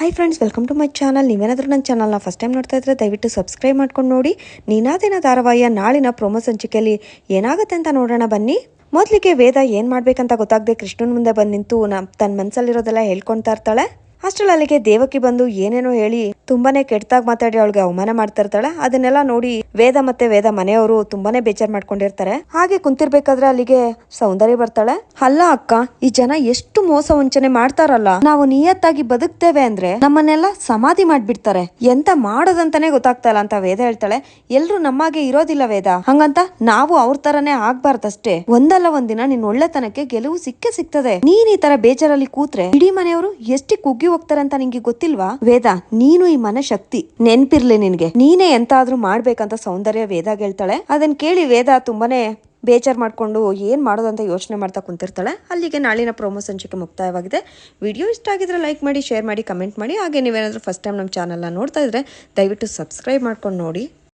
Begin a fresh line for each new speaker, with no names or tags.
Hi friends welcome to my channel ನೀವೇನಾದರೂ ನನ್ನ ಚಾನಲ್ನ ಫಸ್ಟ್ ಟೈಮ್ ನೋಡ್ತಾ ಇದ್ರೆ ದಯವಿಟ್ಟು ಸಬ್ಸ್ಕ್ರೈಬ್ ಮಾಡ್ಕೊಂಡು ನೋಡಿ. ನೀನಾದಿನ ಧಾರಾವಾಹಿಯ ನಾಳಿನ ಪ್ರೊಮೋ ಸಂಚಿಕೆಯಲ್ಲಿ ಏನಾಗುತ್ತೆ ಅಂತ ನೋಡೋಣ ಬನ್ನಿ. ಮೊದಲಿಗೆ ವೇದ ಏನು ಮಾಡಬೇಕಂತ ಗೊತ್ತಾಗದೆ ಕೃಷ್ಣನ ಮುಂದೆ ಬಂದು ನಿಂತು ತನ್ನ ಮನಸ್ಸಲ್ಲಿರೋದೆಲ್ಲ ಹೇಳ್ಕೊಳ್ತಾ ಇರ್ತಾಳೆ. ಅಷ್ಟರಲ್ಲಿ ಅಲ್ಲಿಗೆ ದೇವಕಿ ಬಂದು ಏನೇನೋ ಹೇಳಿ ತುಂಬಾನೇ ಕೆಟ್ಟದಾಗಿ ಮಾತಾಡಿ ಅವಳಿಗೆ ಅವಮಾನ ಮಾಡ್ತಾ ಇರ್ತಾಳೆ. ಅದನ್ನೆಲ್ಲ ನೋಡಿ ವೇದ ಮತ್ತೆ ವೇದ ಮನೆಯವರು ತುಂಬಾನೇ ಬೇಜಾರ್ ಮಾಡ್ಕೊಂಡಿರ್ತಾರೆ. ಹಾಗೆ ಕುಂತಿರ್ಬೇಕಾದ್ರೆ ಅಲ್ಲಿಗೆ ಸೌಂದರ್ಯ ಬರ್ತಾಳೆ. ಅಲ್ಲ ಅಕ್ಕ, ಈ ಜನ ಎಷ್ಟು ಮೋಸ ವಂಚನೆ ಮಾಡ್ತಾರಲ್ಲ. ನಾವು ನಿಯತ್ತಾಗಿ ಬದುಕ್ತೇವೆ ಅಂದ್ರೆ ನಮ್ಮನ್ನೆಲ್ಲ ಸಮಾಧಿ ಮಾಡ್ಬಿಡ್ತಾರೆ. ಎಂತ ಮಾಡೋದಂತಾನೆ ಗೊತ್ತಾಗ್ತಾ ಇಲ್ಲ ಅಂತ ವೇದ ಹೇಳ್ತಾಳೆ. ಎಲ್ರು ನಮ್ಮಾಗೆ ಇರೋದಿಲ್ಲ ವೇದ. ಹಂಗಂತ ನಾವು ಅವ್ರ ತರನೇ ಆಗ್ಬಾರ್ದಷ್ಟೇ. ಒಂದಲ್ಲ ಒಂದಿನ ನಿನ್ ಒಳ್ಳೆತನಕ್ಕೆ ಗೆಲುವು ಸಿಕ್ಕೇ ಸಿಗ್ತದೆ. ನೀನ್ ಈ ತರ ಬೇಜಾರಲ್ಲಿ ಕೂತ್ರೆ ಇಡೀ ಮನೆಯವರು ಎಷ್ಟಿ ಕುಗ್ಗಿ ಹೋಗ್ತಾರೆ ಅಂತ ನಿಂಗೆ ಗೊತ್ತಿಲ್ವಾ? ವೇದ, ನೀನು ಮನೆ ಶಕ್ತಿ ನೆನ್ಪಿರ್ಲಿ ನಿನ್ಗೆ. ನೀನೇ ಎಂತಾದ್ರೂ ಮಾಡ್ಬೇಕಂತ ಸೌಂದರ್ಯ ವೇದ ಹೇಳ್ತಾಳೆ. ಅದನ್ನ ಕೇಳಿ ವೇದ ತುಂಬಾನೇ ಬೇಜಾರು ಮಾಡ್ಕೊಂಡು ಏನ್ ಮಾಡೋದಂತ ಯೋಚನೆ ಮಾಡ್ತಾ ಕುಂತಿರ್ತಾಳೆ. ಅಲ್ಲಿಗೆ ನಾಳಿನ ಪ್ರೋಮೋ ಸಂಚಿಕೆ ಮುಕ್ತಾಯವಾಗಿದೆ. ವಿಡಿಯೋ ಇಷ್ಟ ಆಗಿದ್ರೆ ಲೈಕ್ ಮಾಡಿ, ಶೇರ್ ಮಾಡಿ, ಕಮೆಂಟ್ ಮಾಡಿ. ಹಾಗೆ ನೀವೇನಾದರೂ ಫಸ್ಟ್ ಟೈಮ್ ನಮ್ಮ ಚಾನಲ್ನ ನೋಡ್ತಾ ಇದ್ರೆ ದಯವಿಟ್ಟು ಸಬ್ಸ್ಕ್ರೈಬ್ ಮಾಡ್ಕೊಂಡು ನೋಡಿ.